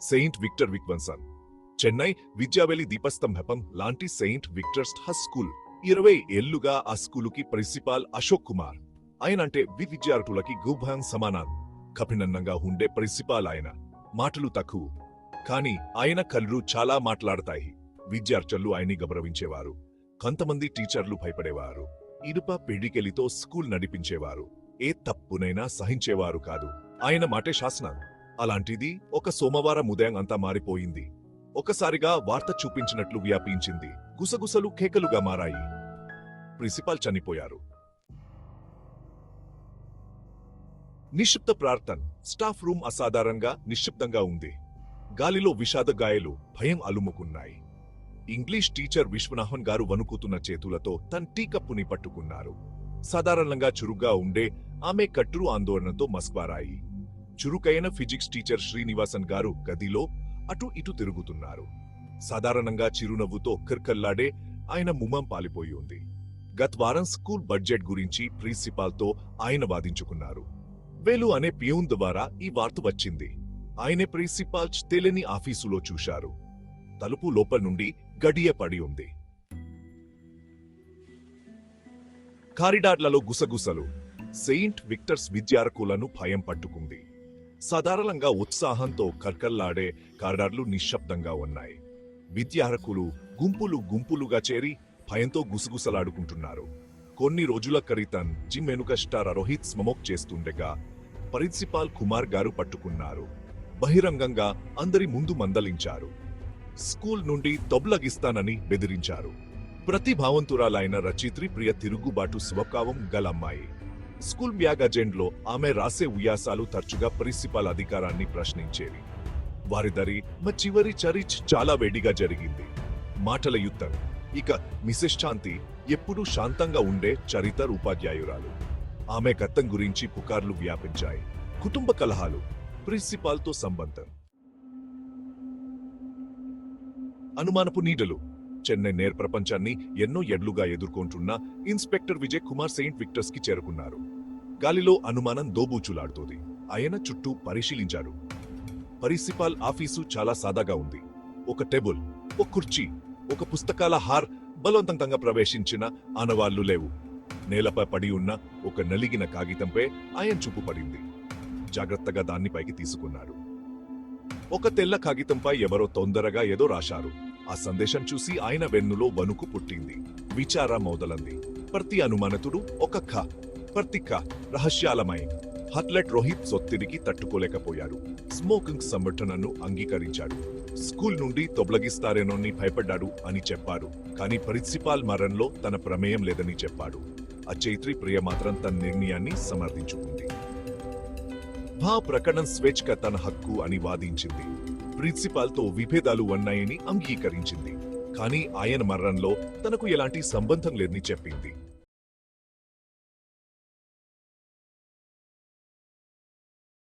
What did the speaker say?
Saint Victor విక్వన్సన్. చెన్నై విద్యావెలి దీపస్తంభం లాంటి సెయింట్ విక్టర్స్ హస్ స్కూల్. ఇరవై ఏళ్ళుగా ఆ స్కూలుకి ప్రిన్సిపాల్ అశోక్ కుమార్. ఆయన అంటే వి విద్యార్థులకి గుభాం సమానాన్. కఠినంగా ఉండే ప్రిన్సిపాల్ ఆయన. మాటలు తక్కువ. కానీ ఆయన కళ్ళు చాలా మాట్లాడతాయి. విద్యార్థులు ఆయన్ని గౌరవించేవారు. కొంతమంది టీచర్లు భయపడేవారు. ఇనుప పెడికెలితో స్కూల్ నడిపించేవారు. ఏ తప్పునైనా సహించేవారు కాదు. ఆయన మాటే శాసనాలు అలాంటిది ఒక సోమవారం ఉదయం అంతా మారిపోయింది. ఒకసారిగా వార్త చూపించినట్లు వ్యాపించింది. గుసగుసలు కేకలుగా మారాయి. ప్రిన్సిపాల్ చనిపోయారు. నిశ్శబ్ద ప్రార్థన్. స్టాఫ్ రూమ్ అసాధారణంగా నిశ్శబ్దంగా ఉంది. గాలిలో విషాద గాయలు భయం అలుముకున్నాయి. ఇంగ్లీష్ టీచర్ విశ్వనాథన్ గారు వణుకుతున్న చేతులతో తన టీ కప్పుని పట్టుకున్నారు. సాధారణంగా చురుగ్గా ఉండే ఆమె కట్టురు ఆందోళనతో మస్క్వారాయి. చురుకైన ఫిజిక్స్ టీచర్ శ్రీనివాసన్ గారు గదిలో అటు ఇటు తిరుగుతున్నారు. సాధారణంగా చిరునవ్వుతో కిర్కల్లాడే ఆయన ముమ్మం పాలిపోయి ఉంది. గత్వారం స్కూల్ బడ్జెట్ గురించి ప్రిన్సిపాల్తో ఆయన వాదించుకున్నారు. వేలు అనే పియూన్ ద్వారా ఈ వార్త వచ్చింది. ఆయనే ప్రిన్సిపాల్ తెలియని ఆఫీసులో చూశారు. తలుపు లోపల నుండి గడియ పడి ఉంది. కారిడార్లలో గుసగుసలు. సెయింట్ విక్టర్స్ విద్యార్థులను భయం పట్టుకుంది. సాధారణంగా ఉత్సాహంతో కర్కల్లాడే కారిడార్లు నిశ్శబ్దంగా ఉన్నాయి. విద్యార్హకులు గుంపులు గుంపులుగా చేరి భయంతో గుసగుసలాడుకుంటున్నారు. కొన్ని రోజుల క్రితం జిమ్ వెనుక స్టార్ రోహిత్ స్మమోక్ చేస్తుండగా ప్రిన్సిపాల్ కుమార్ గారు పట్టుకున్నారు. బహిరంగంగా అందరి ముందు మందలించారు. స్కూల్ నుండి తొబ్లగిస్తానని బెదిరించారు. ప్రతిభావంతురాలైన రచయిత్రి ప్రియ తిరుగుబాటు స్వభావం గలమ్మాయి స్కూల్ బ్యాగ్ అజెండ్లో ఆమె రాసే ఉయాసాలు తరచుగా ప్రిన్సిపాల్ అధికారాన్ని ప్రశ్నించేవి. వారిద్దరి మా చివరి చరిచ్ చాలా వేడిగా జరిగింది. మాటల యుద్ధం. ఇక మిసెస్ శాంతి ఎప్పుడూ శాంతంగా ఉండే చరితర్ ఉపాధ్యాయురాలు. ఆమె గతం గురించి పుకార్లు వ్యాపించాయి. కుటుంబ కలహాలు ప్రిన్సిపాల్తో సంబంధం. అనుమానపు నీడలు. చెన్నై నేర్ ప్రపంచాన్ని ఎన్నో ఎడ్లుగా ఎదుర్కొంటున్న ఇన్స్పెక్టర్ విజయ్ కుమార్ సెయింట్ విక్టర్స్కి చేరుకున్నారు. గాలిలో అనుమానం దోబూచులాడుతోంది. ఆయన చుట్టూ పరిశీలించారు. ప్రిన్సిపాల్ ఆఫీసు చాలా సాదాగా ఉంది. ఒక టేబుల్ ఒక కుర్చీ ఒక పుస్తకాల హార్ బలవంతంగా ప్రవేశించిన ఆనవాళ్ళు లేవు. నేలపై పడి ఉన్న ఒక నలిగిన కాగితంపై ఆయన చూపు పడింది. జాగ్రత్తగా దాన్ని పైకి తీసుకున్నాడు. ఒక తెల్ల కాగితంపై ఎవరో తొందరగా ఏదో రాశారు. ఆ సందేశం చూసి ఆయన వెన్నులో వణుకు పుట్టింది. విచార మొదలంది ప్రతి అనుమానతుడు ఒక ఖ ప్రతి ఖ రహస్యాలమై హట్లెట్ రోహిత్ సొత్తిడికి తట్టుకోలేకపోయాడు. స్మోకింగ్ సంఘటనను అంగీకరించాడు. స్కూల్ నుండి తొబ్లగిస్తారేనోని భయపడ్డాడు అని చెప్పారు కానీ ప్రిన్సిపాల్ మరణంలో తన ప్రమేయం లేదని చెప్పాడు. అచైత్రి ప్రియ మాత్రం తన నిర్ణయాన్ని సమర్థించుకుంది. భా ప్రకటన స్వేచ్ఛగా తన హక్కు అని వాదించింది. ప్రిన్సిపాల్తో విభేదాలు ఉన్నాయని అంగీకరించింది. కానీ ఆయన మరణంలో తనకు ఎలాంటి సంబంధం లేదని చెప్పింది.